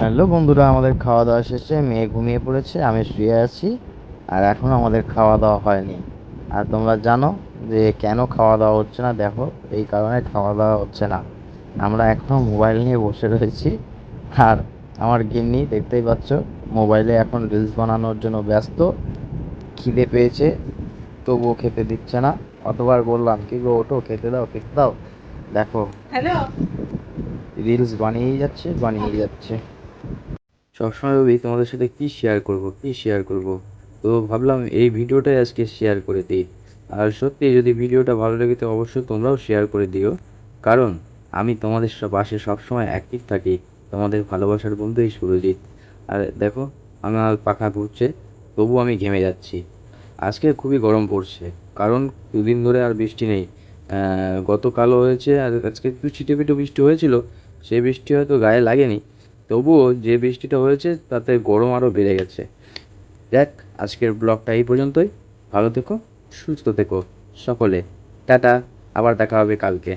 Hello বন্ধুরা আমাদের খাওয়া দাওয়া শেষে মেয়ে ঘুমিয়ে পড়েছে আমি শুয়ে আছি আর এখন আমাদের খাওয়া দাওয়া হয়নি। আর তোমরা জানো যে কেন খাওয়া দাওয়া হচ্ছে না? দেখো এই কারণে খাওয়া দাওয়া হচ্ছে না। আমরা এখনও মোবাইল নিয়ে বসে রয়েছি আর আমার গিন্নি দেখতেই পাচ্ছ মোবাইলে এখন রিলস বানানোর জন্য ব্যস্ত খিদে পেয়েছে তবুও খেতে দিচ্ছে না। অতবার বললাম কি গো ওঠো খেতে দাও খেতে দাও। দেখো হ্যালো। রিলস বানিয়েই যাচ্ছে বানিয়েই যাচ্ছে। সবসময় ভাবি তোমাদের সাথে কি শেয়ার করব, কি শেয়ার করব। তো ভাবলাম এই ভিডিওটাই আজকে শেয়ার করে দিই। আর সত্যি যদি ভিডিওটা ভালো লেগে তো অবশ্যই তোমরাও শেয়ার করে দিও। কারণ আমি তোমাদের পাশে সবসময় অ্যাক্টিভ থাকি, তোমাদের ভালোবাসার বন্ধুই সুরজিৎ। আর দেখো, আমার পাখা ঘুরছে, তবু আমি ঘেমে যাচ্ছি। আজকে খুবই গরম পড়ছে, কারণ দুদিন ধরে আর বৃষ্টি নেই। গতকালও হয়েছে, আর আজকে একটু ছিটে পিটে বৃষ্টি হয়েছিল, সেই বৃষ্টি হয়তো গায়ে লাগেনি। তবুও যে বৃষ্টিটা হয়েছে, তাতে গরম আরও বেড়ে গেছে। দেখ, আজকের ব্লগটা এই পর্যন্তই। ভালো থেকো, সুস্থ থেকো সকলে। টাটা, আবার দেখা হবে কালকে।